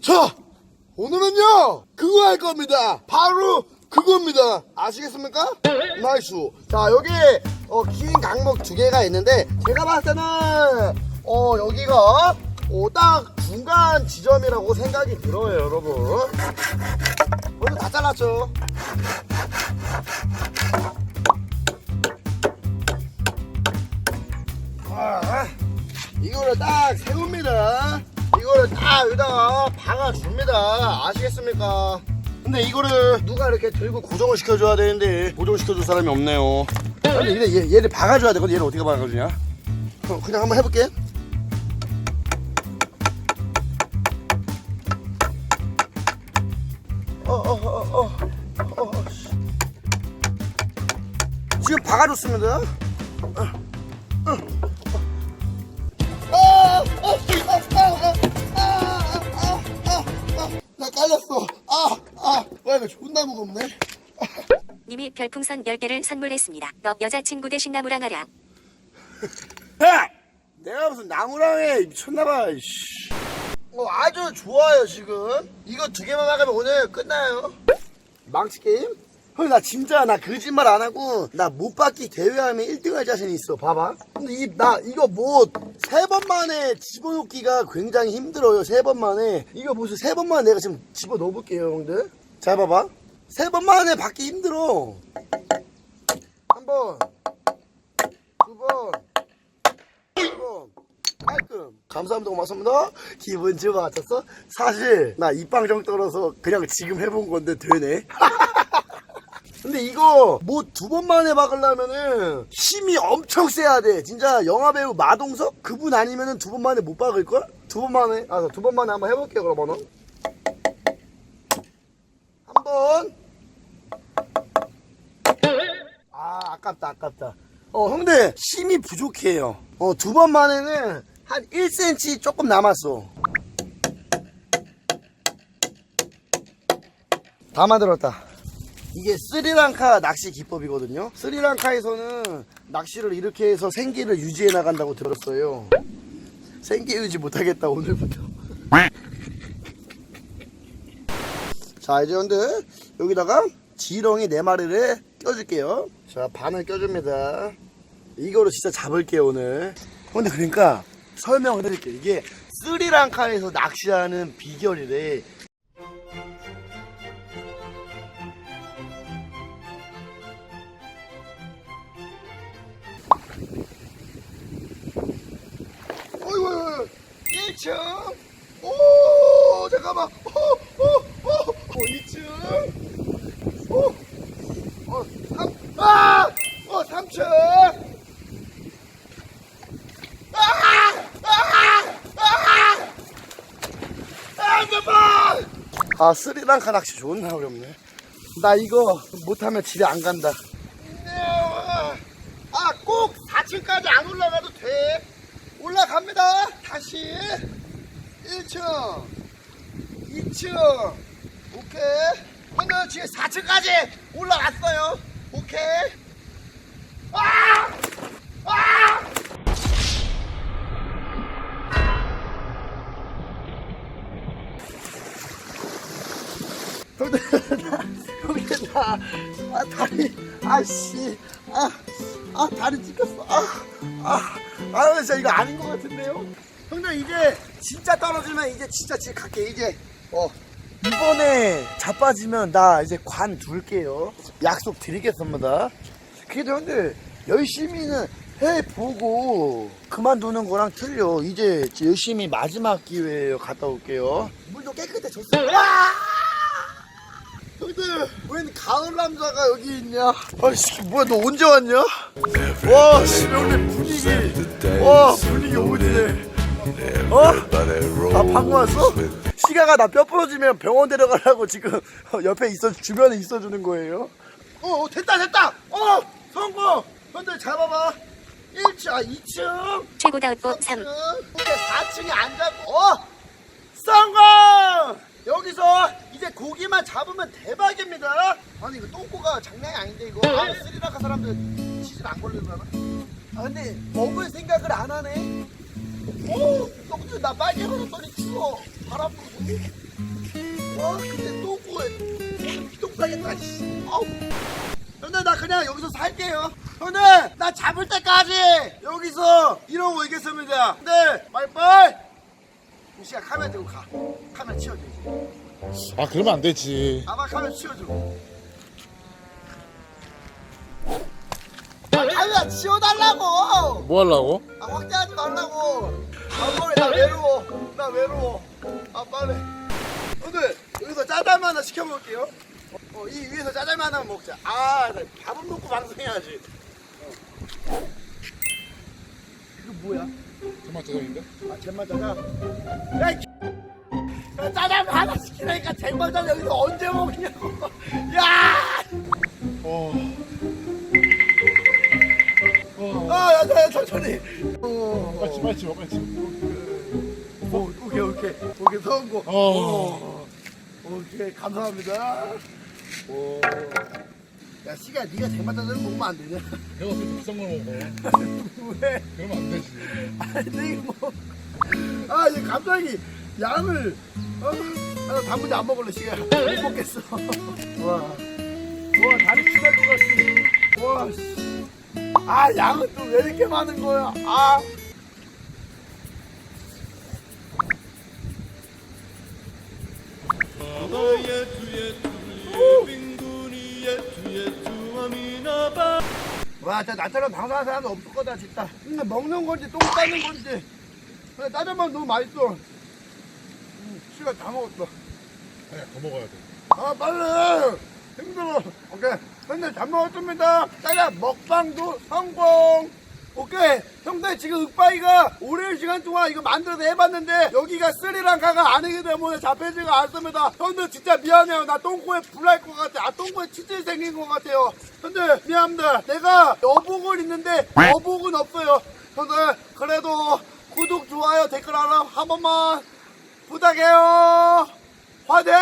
자, 오늘은요, 그거 할 겁니다. 바로 그겁니다. 아시겠습니까? 나이스. 자, 여기, 어, 긴 강목 두 개가 있는데, 제가 봤을 때는, 어, 여기가, 어, 딱 중간 지점이라고 생각이 들어요, 여러분. 오늘 다 잘랐죠? 아, 이거를 딱 세웁니다. 이거를 딱 여기다가 박아줍니다. 아시겠습니까? 근데 이거를 누가 이렇게 들고 고정을 시켜줘야 되는데 고정시켜줄 사람이 없네요. 근데 얘, 얘, 얘를 박아줘야 돼. 근데 얘를 어떻게 박아주냐? 어, 그냥 한번 해볼게. 어, 어, 어, 어, 어, 어, 씨. 지금 박아줬습니다. 나 깔렸어. 아, 아, 와, 이거 존나 무겁네. 님이 별풍선 10개를 선물했습니다. 너 여자친구 대신 나무랑 하랴. 야! 내가 무슨 나무랑해 미쳤나봐. 씨. 어, 아주 좋아요 지금. 이거 두 개만 막으면 오늘 끝나요. 망치 게임? 형, 나 진짜 나 거짓말 안 하고 나 못 받기 대회하면 1등 할 자신 있어. 봐봐. 근데 이 나 이거 뭐 세 번 만에 집어넣기가 굉장히 힘들어요. 세 번 만에. 이거 무슨 세번 만에 내가 지금 집어 넣어 볼게요, 형들. 잘 봐봐. 세 번 만에 받기 힘들어. 한 번, 두 번, 번. 깔끔. 감사합니다. 고맙습니다. 기분 좋아졌어? 사실 나 입방정 떨어서 그냥 지금 해본 건데 되네. 근데 이거 뭐 두 번 만에 박으려면은 힘이 엄청 세야 돼. 진짜 영화배우 마동석 그분 아니면은 두 번 만에 못 박을 걸? 두 번 만에. 아, 두 번 만에 한번 해볼게요. 그러면은 한 번. 아, 아깝다, 아깝다. 어, 형들 힘이 부족해요. 어, 두 번 만에는 한 1cm 조금 남았어. 다 만들었다. 이게 스리랑카 낚시 기법이거든요. 스리랑카에서는 낚시를 이렇게 해서 생계를 유지해 나간다고 들었어요. 생계 유지 못하겠다 오늘부터. 자 이제 근데 여기다가 지렁이 네 마리를 껴줄게요. 자 반을 껴줍니다. 이거로 진짜 잡을게요 오늘. 근데 그러니까 설명을 드릴게요. 이게 스리랑카에서 낚시하는 비결이래. 1층. 오, 잠깐만. 오, 오, 오, 오 2층. 오, 어, 3, 아! 어, 3층. 아! 아! 아! 아! 아, 스리랑카 낚시 존나 어렵네. 나 이거 못하면 집에 안 간다. 아, 꼭 4층까지 안 올라가도 돼. 올라갑니다. 다시 1층, 2층. 오케이. 오늘 지금 4층까지 올라갔어요. 오케이. 아! 아! 형들 나 형들 나 아, 다리 아씨 아, 아 다리 찢겼어 아 아 아, 진짜 이거 아닌 것 같은데요? 형들 이제 진짜 떨어지면 이제 진짜 집에 갈게 이제. 어 이번에 자빠지면 나 이제 관 둘게요. 약속 드리겠습니다. 그래도 형들 열심히는 해보고 그만두는 거랑 틀려. 이제 열심히 마지막 기회예요. 갔다 올게요. 물도 깨끗해졌어요. 형들 웬 가을 남자가 여기 있냐? 아씨 뭐야 너 언제 왔냐? 와 씨, 형들 분위기 와 분위기 오지네. 어? 아 방금 왔어? 시가가 나 뼈 부러지면 병원 데려가라고 지금 옆에 있어 주변에 있어주는 거예요? 어, 어 됐다 됐다. 어 성공. 형들 잡아봐. 1층 아 2층. 최고다웃보 3. 오케이 4층에 앉았고 어? 성공! 여기서 이제 고기만 잡으면 대박입니다. 아니 이거 똥꼬가 장난이 아닌데 이거. 아 스리랑카 사람들 치질 안 걸리려나 아 근데 먹을 생각을 안 하네 어, 똥들 나 빨개 걸었더니 추워. 바람 불고. 와, 근데 피똥 싸겠다, 씨. 아우. 형들, 나 그냥 여기서 살게요. 형들, 나 잡을 때까지 여기서 이러고 있겠습니다. 근데, 빨리빨리! 우시야 카메라 들고 가. 카메라 치워줘. 이제. 아 그러면 안 되지 아마 카메라 치워줘. 아, 카메라 치워달라고! 뭐 하려고? 아, 확대하지 말라고. 아, 빨리, 나 외로워. 나 외로워. 아, 빨리. 오늘 여기서 짜장면 하나 시켜볼게요. 어, 이 위에서 짜장면 하나 먹자. 아, 나 밥은 먹고 방송해야지. 어. 이거 뭐야? 정말 짜장인데? 아, 잼만 짜장. 야, 이 야, 짜장면 하나 시키라니까 잼만 짜장 여기서 언제 먹냐고. 야! 야, 천천히. 어, 빨리 빨리 치워 빨리 치워 오, 오케이, 오케이. 오케이, 성공. 어... 오케이 감사합니다. 오. 야 시가 네가 쟁반짜장 먹으면 안 되냐? 내가 그 비싼 걸 먹어 왜? 그러면 안 되지 아니 뭐. 아 이제 갑자기 양을 어? 아, 나 단무지 안 먹을래 시가 못 먹겠어. 와, 와 다리 치날 것 같지. 와, 씨. 아 양은 또 왜 이렇게 많은 거야? 아. 와, 진짜 나처럼 방송하는 사람은 없을 거다, 진짜. 근데 먹는 건지, 똥 싸는 건지. 근데 짜장면 너무 맛있어. 음, 시간 다 먹었어. 아니야 더 먹어야 돼 아, 빨리! 힘들어. 오케이. 근데 잘 먹었습니다. 짜장 먹방도 성공! 오케이. 형들 지금 윽바이가 오랜 시간 동안 이거 만들어서 해봤는데 여기가 스리랑카가 아니기 때문에 잡히지가 않습니다. 형들 진짜 미안해요. 나 똥꼬에 불날 것 같아. 아, 똥꼬에 치질 생긴 것 같아요. 형들 미안합니다. 내가 여복은 있는데 여복은 없어요. 형들 그래도 구독, 좋아요, 댓글 하나 한 번만 부탁해요. 화이팅!